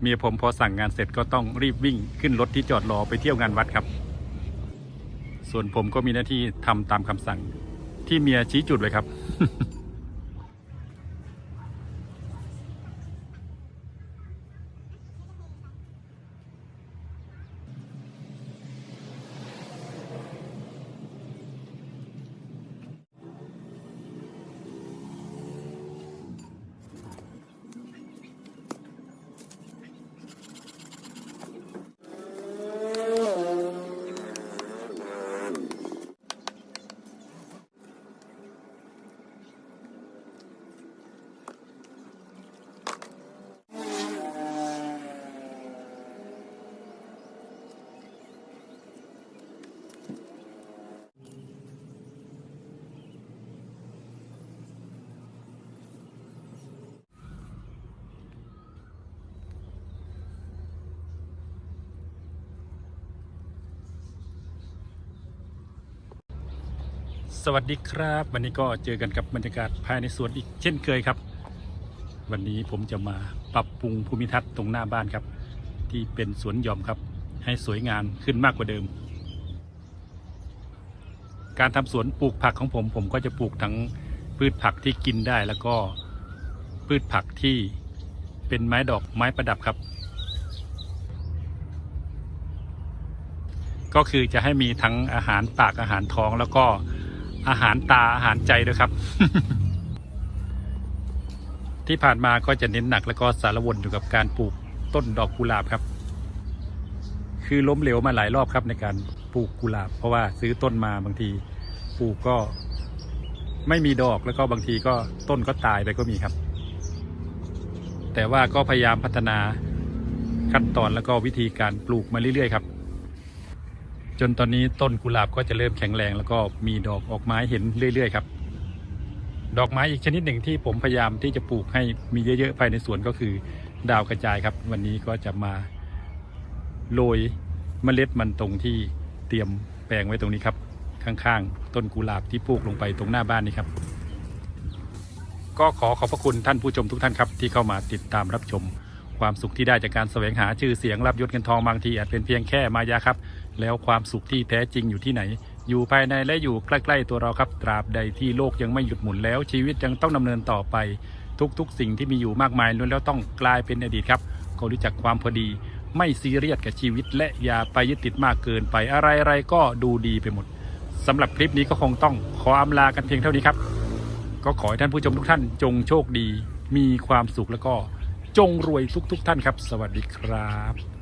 เมียผมพอสั่งงานเสร็จก็ต้องรีบวิ่งขึ้นรถที่จอดรอไปเที่ยวงานวัดครับ ส่วนผมก็มีหน้าที่ทำตามคำสั่งที่เมียชี้จุดไว้ครับ สวัสดีครับ วันนี้ก็เจอกันกับบรรยากาศภายในสวนอีกเช่นเคยครับ วันนี้ผมจะมาปรับปรุงภูมิทัศน์ตรงหน้าบ้านครับ ที่เป็นสวนหย่อมครับ ให้สวยงามขึ้นมากกว่าเดิม การทำสวนปลูกผักของผมผมก็จะปลูกทั้งพืชผักที่กินได้แล้วก็พืชผักที่เป็นไม้ดอกไม้ประดับครับ ก็คือจะให้มีทั้งอาหารปากอาหารท้องแล้วก็ อาหารตาอาหารใจด้วยครับ ที่ผ่านมาก็จะเน้นหนักแล้วก็สารวนอยู่กับการปลูกต้นดอกกุหลาบครับ คือล้มเหลวมาหลายรอบครับในการปลูกกุหลาบ เพราะว่าซื้อต้นมาบางทีปลูกก็ไม่มีดอกแล้วก็บางทีก็ต้นก็ตายไปก็มีครับ แต่ว่าก็พยายามพัฒนาขั้นตอนแล้วก็วิธีการปลูกมาเรื่อยๆครับ จนตอนนี้ต้นกุหลาบก็จะเริ่มแข็งแรง แล้วก็มีดอกออกไม้เห็นเรื่อยๆครับ ดอกไม้อีกชนิดหนึ่งที่ผมพยายามที่จะปลูกให้มีเยอะๆภายในสวนก็คือดาวกระจายครับ วันนี้ก็จะมาโรยเมล็ดมันตรงที่เตรียมแปลงไว้ตรงนี้ครับ ข้างๆ ต้นกุหลาบที่ปลูกลงไปตรงหน้าบ้านนี้ครับ ก็ขอขอบพระคุณท่านผู้ชมทุกท่านครับที่เข้ามาติดตามรับชม ความสุขที่ได้จากการแสวงหาชื่อเสียงรับยศเงินทองบางทีอาจเป็นเพียงแค่มายาครับ แล้วความสุขที่แท้จริงอยู่ที่ไหน อยู่ภายในและอยู่ใกล้ๆตัวเราครับตราบใดที่โลกยังไม่หยุดหมุนแล้วชีวิตยังต้องดำเนินต่อไป ทุกๆ สิ่งที่มีอยู่มากมายล้วนแล้วต้องกลายเป็นอดีตครับก็รู้จักความพอดี ไม่ซีเรียสกับชีวิต และอย่าไปยึดติดมากเกินไปอะไรๆก็ดูดีไปหมดสำหรับคลิปนี้ก็คงต้องขออำลากันเพียงเท่านี้ครับ ก็ขอให้ท่านผู้ชมทุกท่านจงโชคดี มีความสุขแล้วก็จงรวยทุกๆท่านครับ สวัสดีครับ